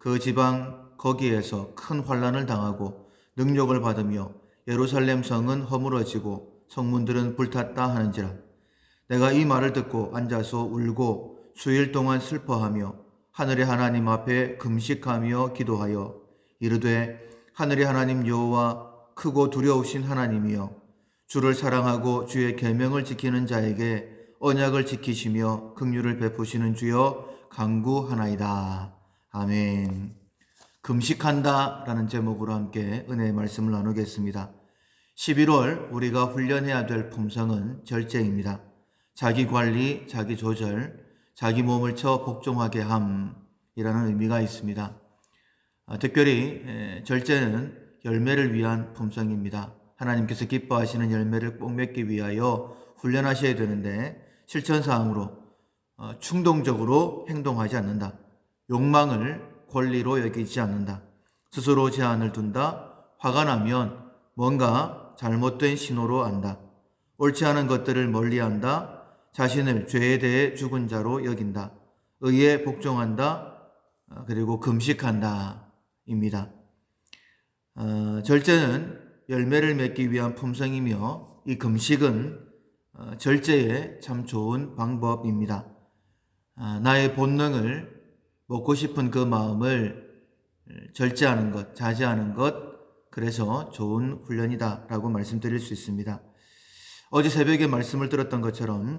그 지방 거기에서 큰 환란을 당하고 능력을 받으며 예루살렘 성은 허물어지고 성문들은 불탔다 하는지라 내가 이 말을 듣고 앉아서 울고 수일 동안 슬퍼하며 하늘의 하나님 앞에 금식하며 기도하여 이르되 하늘의 하나님 여호와 크고 두려우신 하나님이여 주를 사랑하고 주의 계명을 지키는 자에게 언약을 지키시며 긍휼을 베푸시는 주여 강구하나이다. 아멘. 금식한다 라는 제목으로 함께 은혜의 말씀을 나누겠습니다. 11월 우리가 훈련해야 될 품성은 절제입니다. 자기 관리, 자기 조절, 자기 몸을 쳐 복종하게 함이라는 의미가 있습니다. 아, 특별히 에, 절제는 열매를 위한 품성입니다. 하나님께서 기뻐하시는 열매를 꼭 맺기 위하여 훈련하셔야 되는데 실천 사항으로 어, 충동적으로 행동하지 않는다. 욕망을 권리로 여기지 않는다. 스스로 제한을 둔다. 화가 나면 뭔가 잘못된 신호로 안다. 옳지 않은 것들을 멀리한다. 자신을 죄에 대해 죽은 자로 여긴다. 의에 복종한다. 어, 그리고 금식한다. 입니다. 어, 절제는 열매를 맺기 위한 품성이며 이 금식은 어, 절제에 참 좋은 방법입니다. 아, 나의 본능을 먹고 싶은 그 마음을 절제하는 것, 자제하는 것, 그래서 좋은 훈련이다 라고 말씀드릴 수 있습니다. 어제 새벽에 말씀을 들었던 것처럼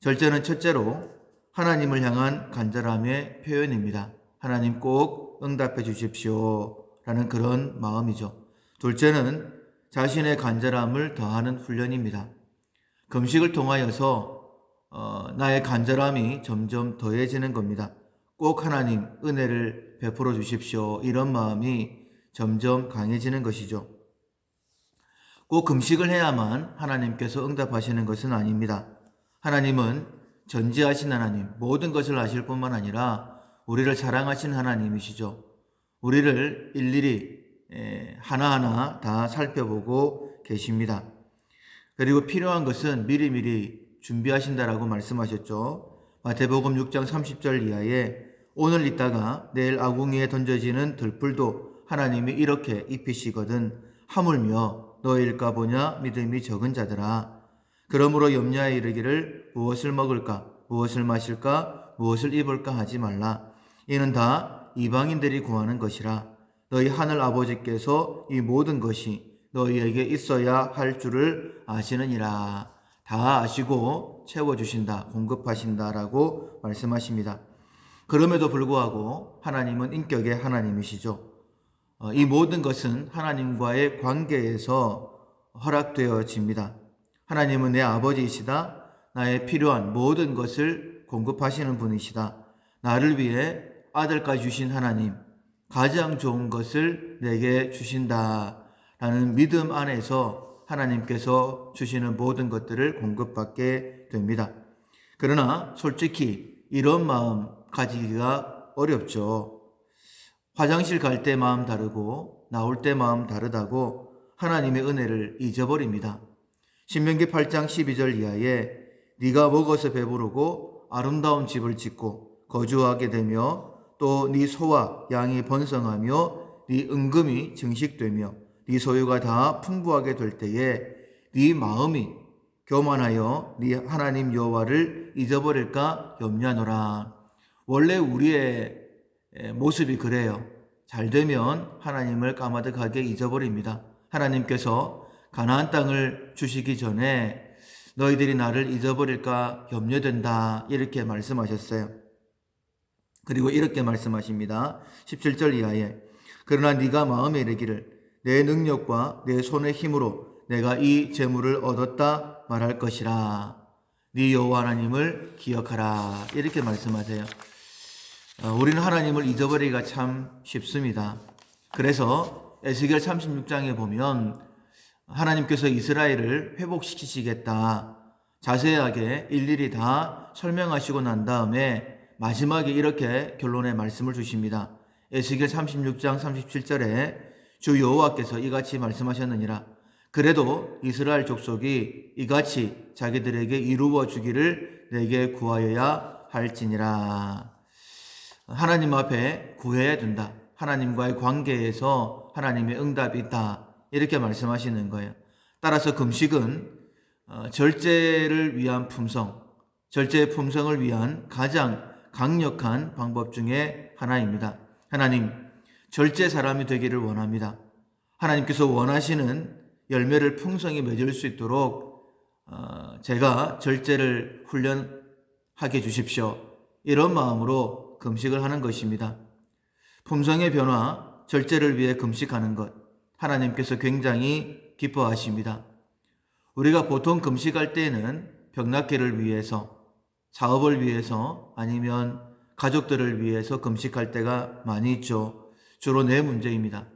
절제는 첫째로 하나님을 향한 간절함의 표현입니다. 하나님 꼭 응답해 주십시오. 라는 그런 마음이죠. 둘째는 자신의 간절함을 더하는 훈련입니다. 금식을 통하여서 어, 나의 간절함이 점점 더해지는 겁니다. 꼭 하나님 은혜를 베풀어 주십시오. 이런 마음이 점점 강해지는 것이죠. 꼭 금식을 해야만 하나님께서 응답하시는 것은 아닙니다. 하나님은 전지하신 하나님, 모든 것을 아실 뿐만 아니라 우리를 사랑하신 하나님이시죠. 우리를 일일이 하나하나 다 살펴보고 계십니다. 그리고 필요한 것은 미리미리 준비하신다라고 말씀하셨죠. 마태복음 6장 30절 이하에 오늘 있다가 내일 아궁이에 던져지는 들풀도 하나님이 이렇게 입히시거든 하물며 너일까 보냐 믿음이 적은 자들아. 그러므로 염려에 이르기를 무엇을 먹을까? 무엇을 마실까? 무엇을 입을까? 하지 말라. 이는 다 이방인들이 구하는 것이라. 너희 하늘 아버지께서 이 모든 것이 너희에게 있어야 할 줄을 아시느니라. 다 아시고 채워 주신다, 공급하신다라고 말씀하십니다. 그럼에도 불구하고 하나님은 인격의 하나님이시죠. 어, 이 모든 것은 하나님과의 관계에서 허락되어집니다. 하나님은 내 아버지이시다. 나의 필요한 모든 것을 공급하시는 분이시다. 나를 위해 아들까지 주신 하나님, 가장 좋은 것을 내게 주신다. 라는 믿음 안에서 하나님께서 주시는 모든 것들을 공급받게 됩니다. 그러나 솔직히 이런 마음 가지기가 어렵죠. 화장실 갈 때 마음 다르고 나올 때 마음 다르다고 하나님의 은혜를 잊어버립니다. 신명기 8장 12절 이하에 네가 먹어서 배부르고 아름다운 집을 짓고 거주하게 되며 또 네 소와 양이 번성하며 네 은금이 증식되며 네 소유가 다 풍부하게 될 때에 네 마음이 교만하여 네 하나님 여호와를 잊어버릴까 염려하노라. 원래 우리의 모습이 그래요. 잘 되면 하나님을 까마득하게 잊어버립니다. 하나님께서 가나안 땅을 주시기 전에 너희들이 나를 잊어버릴까 염려된다. 이렇게 말씀하셨어요. 그리고 이렇게 말씀하십니다. 17절 이하에 그러나 네가 마음에 이르기를 내 능력과 내 손의 힘으로 내가 이 재물을 얻었다 말할 것이라. 네 여호와 하나님을 기억하라. 이렇게 말씀하세요. 어, 우리는 하나님을 잊어버리기가 참 쉽습니다. 그래서 에스겔 36장에 보면 하나님께서 이스라엘을 회복시키시겠다. 자세하게 일일이 다 설명하시고 난 다음에 마지막에 이렇게 결론의 말씀을 주십니다. 에스겔 36장 37절에 주 여호와께서 이같이 말씀하셨느니라. 그래도 이스라엘 족속이 이같이 자기들에게 이루어 주기를 내게 구하여야 할지니라. 하나님 앞에 구해야 된다. 하나님과의 관계에서 하나님의 응답이 있다. 이렇게 말씀하시는 거예요. 따라서 금식은 어, 절제를 위한 품성, 절제의 품성을 위한 가장 강력한 방법 중에 하나입니다. 하나님, 절제 사람이 되기를 원합니다. 하나님께서 원하시는 열매를 풍성히 맺을 수 있도록 어, 제가 절제를 훈련하게 주십시오. 이런 마음으로 금식을 하는 것입니다. 품성의 변화, 절제를 위해 금식하는 것, 하나님께서 굉장히 기뻐하십니다. 우리가 보통 금식할 때는 병낫기를 위해서, 사업을 위해서, 아니면 가족들을 위해서 금식할 때가 많이 있죠. 주로 내 문제입니다.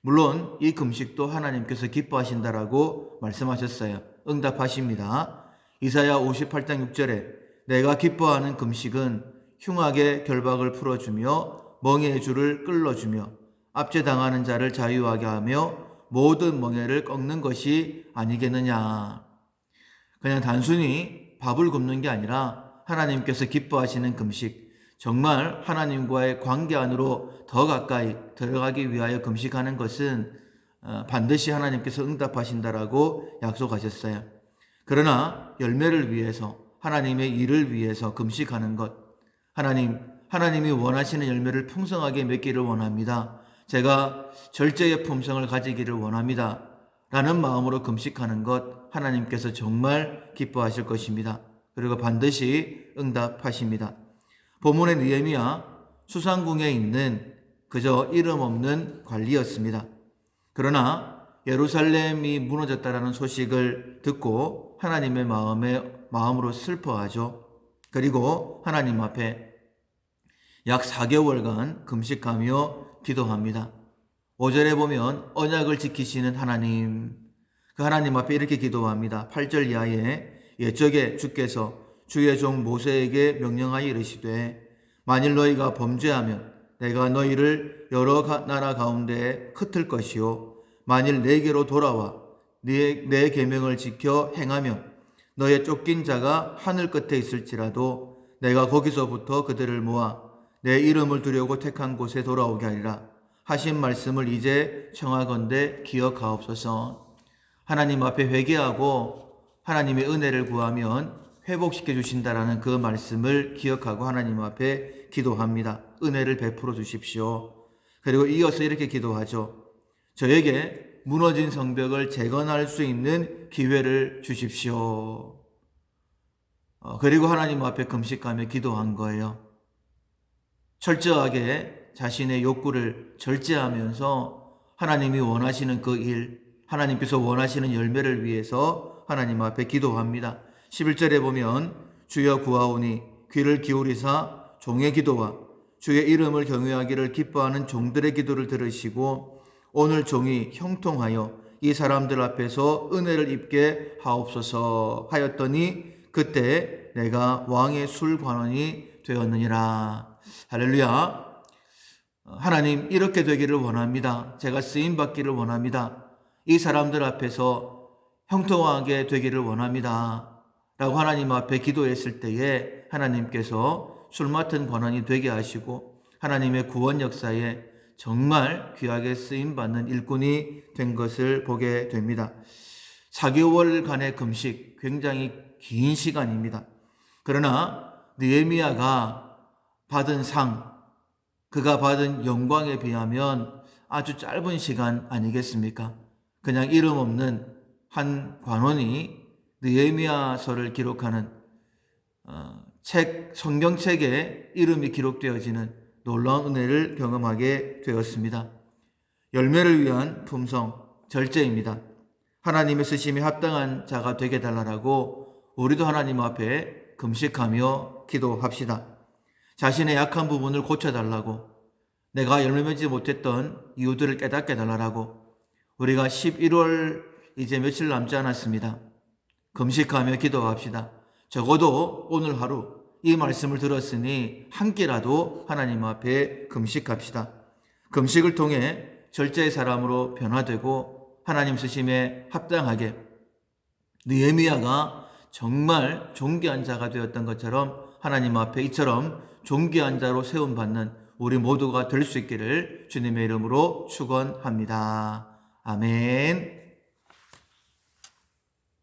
물론 이 금식도 하나님께서 기뻐하신다라고 말씀하셨어요. 응답하십니다. 이사야 58장 6절에 내가 기뻐하는 금식은 흉악의 결박을 풀어주며 멍에의 줄을 끌어주며 압제당하는 자를 자유하게 하며 모든 멍에를 꺾는 것이 아니겠느냐. 그냥 단순히 밥을 굶는 게 아니라 하나님께서 기뻐하시는 금식, 정말 하나님과의 관계 안으로 더 가까이 들어가기 위하여 금식하는 것은 어, 반드시 하나님께서 응답하신다라고 약속하셨어요. 그러나 열매를 위해서 하나님의 일을 위해서 금식하는 것, 하나님, 하나님이 원하시는 열매를 풍성하게 맺기를 원합니다. 제가 절제의 품성을 가지기를 원합니다. 라는 마음으로 금식하는 것 하나님께서 정말 기뻐하실 것입니다. 그리고 반드시 응답하십니다. 본문의 느헤미야 수상궁에 있는 그저 이름 없는 관리였습니다. 그러나 예루살렘이 무너졌다라는 소식을 듣고 하나님의 마음에 마음으로 슬퍼하죠. 그리고 하나님 앞에 약 4개월간 금식하며 기도합니다. 5절에 보면 언약을 지키시는 하나님, 그 하나님 앞에 이렇게 기도합니다. 8절 이하에 옛적에 주께서 주의 종 모세에게 명령하여 이르시되 만일 너희가 범죄하면 내가 너희를 여러 나라 가운데 흩을 것이요 만일 내게로 돌아와 내, 내 계명을 지켜 행하면 너의 쫓긴 자가 하늘 끝에 있을지라도 내가 거기서부터 그들을 모아 내 이름을 두려고 택한 곳에 돌아오게 하리라 하신 말씀을 이제 청하건대 기억하옵소서 하나님 앞에 회개하고 하나님의 은혜를 구하면 회복시켜 주신다라는 그 말씀을 기억하고 하나님 앞에 기도합니다. 은혜를 베풀어 주십시오. 그리고 이어서 이렇게 기도하죠. 저에게 무너진 성벽을 재건할 수 있는 기회를 주십시오. 어, 그리고 하나님 앞에 금식하며 기도한 거예요. 철저하게 자신의 욕구를 절제하면서 하나님이 원하시는 그 일, 하나님께서 원하시는 열매를 위해서 하나님 앞에 기도합니다. 11절에 보면 주여 구하오니 귀를 기울이사 종의 기도와 주의 이름을 경외하기를 기뻐하는 종들의 기도를 들으시고 오늘 종이 형통하여 이 사람들 앞에서 은혜를 입게 하옵소서 하였더니 그때 내가 왕의 술관원이 되었느니라. 할렐루야. 하나님 이렇게 되기를 원합니다. 제가 쓰임 받기를 원합니다. 이 사람들 앞에서 형통하게 되기를 원합니다. 라고 하나님 앞에 기도했을 때에 하나님께서 술 맡은 권한이 되게 하시고 하나님의 구원 역사에 정말 귀하게 쓰임 받는 일꾼이 된 것을 보게 됩니다. 4개월간의 금식 굉장히 긴 시간입니다. 그러나 느헤미야가 받은 상, 그가 받은 영광에 비하면 아주 짧은 시간 아니겠습니까? 그냥 이름 없는 한 관원이 느헤미야서를 기록하는 어, 책 성경책에 이름이 기록되어지는 놀라운 은혜를 경험하게 되었습니다. 열매를 위한 품성 절제입니다. 하나님의 쓰심이 합당한 자가 되게 달라고 우리도 하나님 앞에 금식하며 기도합시다. 자신의 약한 부분을 고쳐달라고 내가 열매 맺지 못했던 이유들을 깨닫게 달라고 우리가 11월 이제 며칠 남지 않았습니다. 금식하며 기도합시다. 적어도 오늘 하루 이 말씀을 들었으니 한 끼라도 하나님 앞에 금식합시다. 금식을 통해 절제의 사람으로 변화되고 하나님 쓰심에 합당하게 느헤미야가 정말 존귀한 자가 되었던 것처럼 하나님 앞에 이처럼 존귀한 자로 세움 받는 우리 모두가 될 수 있기를 주님의 이름으로 축원합니다. 아멘.